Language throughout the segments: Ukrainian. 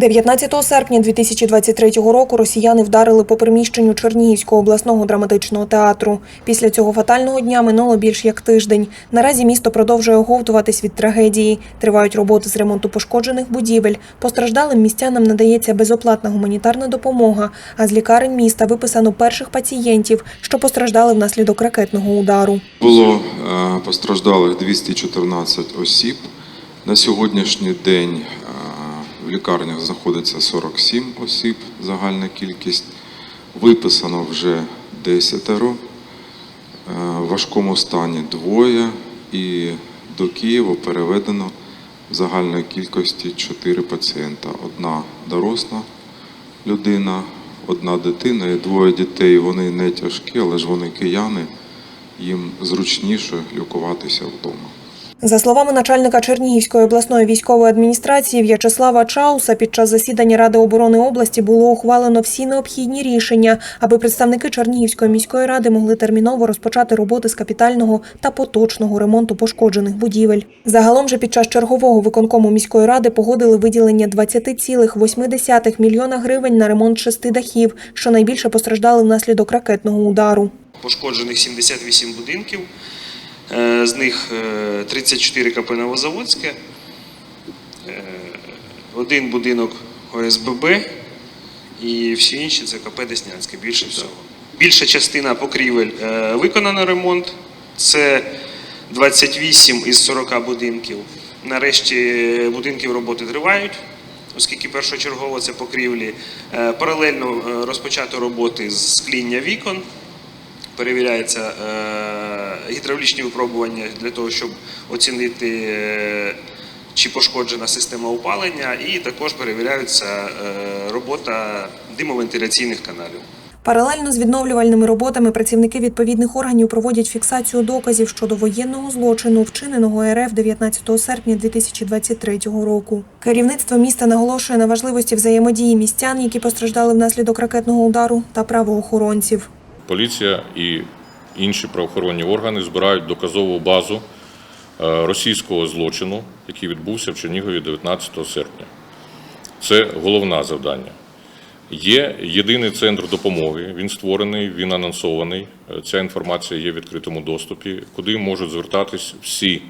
19 серпня 2023 року росіяни вдарили по приміщенню Чернігівського обласного драматичного театру. Після цього фатального дня минуло більш як тиждень. Наразі місто продовжує оговтуватись від трагедії. Тривають роботи з ремонту пошкоджених будівель. Постраждалим містянам надається безоплатна гуманітарна допомога. А з лікарень міста виписано перших пацієнтів, що постраждали внаслідок ракетного удару. Було е, постраждалих 214 осіб. На сьогоднішній день в лікарнях знаходиться 47 осіб, загальна кількість. Виписано вже 10. В важкому стані двоє і до Києва переведено в загальної кількості 4 пацієнта. Одна доросла людина, одна дитина і двоє дітей. Вони не тяжкі, але ж вони кияни їм зручніше лікуватися вдома. За словами начальника Чернігівської обласної військової адміністрації В'ячеслава Чауса, під час засідання Ради оборони області було ухвалено всі необхідні рішення, аби представники Чернігівської міської ради могли терміново розпочати роботи з капітального та поточного ремонту пошкоджених будівель. Загалом же під час чергового виконкому міської ради погодили виділення 20,8 мільйона гривень на ремонт шести дахів, що найбільше постраждали внаслідок ракетного удару. Пошкоджених 78 будинків, з них е, 34 КП Новозаводське, е, один будинок ОСББ і всі інші це КП Деснянське більше всього. Більша частина покрівель е, виконано ремонт, це 28 із 40 будинків. Нарешті будинків роботи тривають, оскільки першочергово це покрівлі. Е, Паралельно е, розпочато роботи з скління вікон перевіряються е, гідравлічні випробування для того, щоб оцінити, е, чи пошкоджена система опалення, і також перевіряється е, робота димовентиляційних каналів. Паралельно з відновлювальними роботами працівники відповідних органів проводять фіксацію доказів щодо воєнного злочину, вчиненого РФ 19 серпня 2023 року. Керівництво міста наголошує на важливості взаємодії містян, які постраждали внаслідок ракетного удару, та правоохоронців. Поліція і інші правоохоронні органи збирають доказову базу е, російського злочину, який відбувся в Чернігові 19 серпня. Це головне завдання. Є єдиний центр допомоги. Він створений, він анонсований. Е, Ця інформація є в відкритому доступі, куди можуть звертатись всі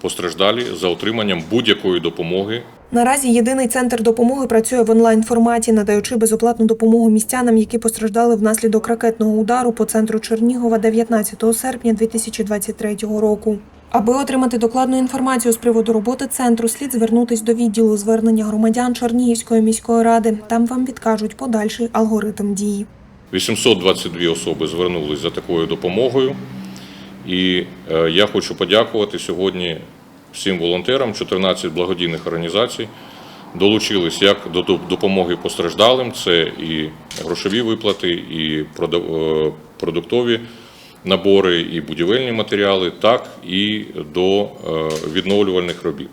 постраждалі за отриманням будь-якої допомоги Наразі єдиний центр допомоги працює в онлайн форматі, надаючи безоплатну допомогу містянам, які постраждали внаслідок ракетного удару по центру Чернігова 19 серпня 2023 року. Аби отримати докладну інформацію з приводу роботи центру, слід звернутись до відділу звернення громадян Чернігівської міської ради. Там вам підкажуть подальший алгоритм дії. 822 особи звернулись за такою допомогою. І е, я хочу подякувати сьогодні всім волонтерам, 14 благодійних організацій долучились як до допомоги постраждалим, це і грошові виплати, і е, продуктові набори, і будівельні матеріали, так і до е, відновлювальних робіт.